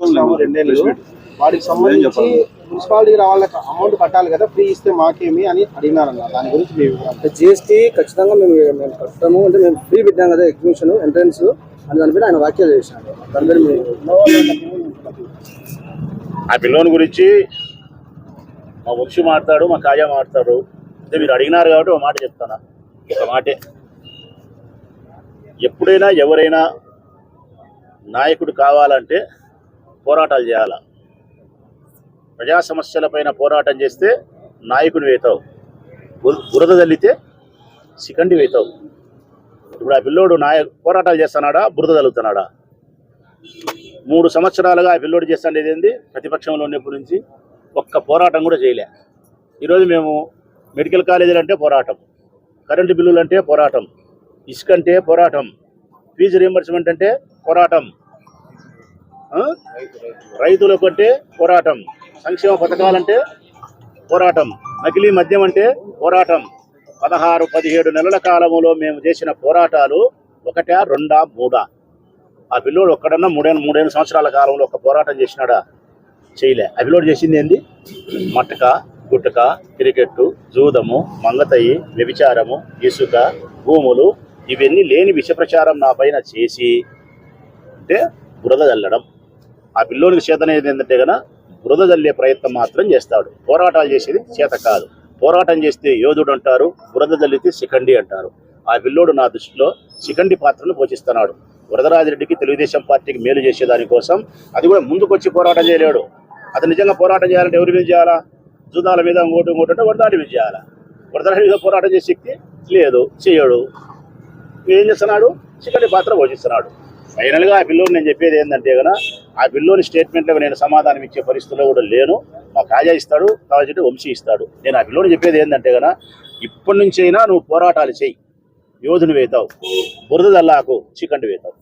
ఇచ్చినాము రెండేళ్ళు వాటికి సంబంధించి మున్సిపాలిటీకి రావాళ్ళకి అమౌంట్ కట్టాలి కదా ఫ్రీ ఇస్తే మాకేమి అని అడిగినారన్న. దాని గురించి. అంటే జిఎస్టీ ఖచ్చితంగా మేము మేము కట్టము. అంటే మేము ఫ్రీ పెట్టాం కదా ఎగ్జిబిషన్ ఎంట్రన్స్ అని దాని మీద ఆయన వ్యాఖ్యలు చేసినాడు దాని మీద మేము ఆ పిల్లోని గురించి మా వంశీ మాట్లాడు మా కాజా మాట్లాడు. అంటే మీరు అడిగినారు కాబట్టి ఒక మాట చెప్తాను? ఒక మాటే. ఎప్పుడైనా ఎవరైనా నాయకుడు కావాలంటే పోరాటాలు చేయాల? ప్రజా సమస్యలపైన పోరాటం చేస్తే నాయకుని వేతావు. బురద తల్లితే సికండి వేతావు. ఇప్పుడు ఆ పిల్లోడు నాయ పోరాటాలు చేస్తున్నాడా? బురద తల్లుతున్నాడా మూడు సంవత్సరాలుగా ఆ పిల్లోడు చేస్తాండేది ఏంది ప్రతిపక్షంలో ఉన్నప్పటి నుంచి ఒక్క పోరాటం కూడా చేయలే. ఈరోజు మేము మెడికల్ కాలేజీలు అంటే పోరాటం. కరెంటు బిల్లులు అంటే పోరాటం. ఇసుక అంటే పోరాటం. ఫీజు రియంబర్స్మెంట్ అంటే పోరాటం. రైతుల కొట్టే పోరాటం. సంక్షేమ పథకాలంటే పోరాటం. నకిలీ మద్యం అంటే పోరాటం. పదహారు పదిహేడు నెలల కాలంలో మేము చేసిన పోరాటాలు ఒకటా రెండా మూడా? ఆ పిల్లోడు ఒక్కడన్నా మూడేళ్ళు మూడేళ్ళు సంవత్సరాల కాలంలో ఒక పోరాటం చేసినాడా? చేయలే. అభిలోడ్ చేసింది ఏంది? మట్టక గుట్టక క్రికెట్ జూదము మంగతయి వ్యభిచారము ఇసుక భూములు ఇవన్నీ లేని విషప్రచారం నా పైన చేసి అంటే బురద చల్లడం ఆ పిల్లోనికి చేతనేది ఏంటంటే గన బురద జల్లే ప్రయత్నం మాత్రం చేస్తాడు. పోరాటాలు చేసేది చేత కాదు. పోరాటం చేస్తే యోధుడు అంటారు బురద చల్లితే శిఖండి అంటారు. ఆ పిల్లోడు నా దృష్టిలో శిఖండి పాత్రను పోషిస్తున్నాడు. వరదరాజిరెడ్డికి తెలుగుదేశం పార్టీకి మేలు చేసేదానికోసం అది కూడా ముందుకొచ్చి పోరాటం చేయలేడు. అతను నిజంగా పోరాటం చేయాలంటే ఎవరి మీద చేయాలా? జూదాల మీద ఇంకోటి ఇంకోటి అంటే వరదాడి మీద చేయాలా? వరదరాజు మీద పోరాటం చేసే శక్తి లేదు చేయడు. ఏం చేస్తున్నాడు? చిక్కటి పాత్ర పోషిస్తున్నాడు. ఫైనల్గా ఆ పిల్లోడు నేను చెప్పేది ఏంటంటే గన ఆ పిల్లోని స్టేట్మెంట్లకు నేను సమాధానం ఇచ్చే పరిస్థితిలో కూడా లేను. మా కాజా ఇస్తాడు కాబట్టి వంశీ ఇస్తాడు. నేను ఆ పిల్లోని చెప్పేది ఏంటంటే కదా ఇప్పటి నుంచైనా నువ్వు పోరాటాలు చేయి. యోధుని వేతావు బురద దల్లాకు చికండి వేతావు.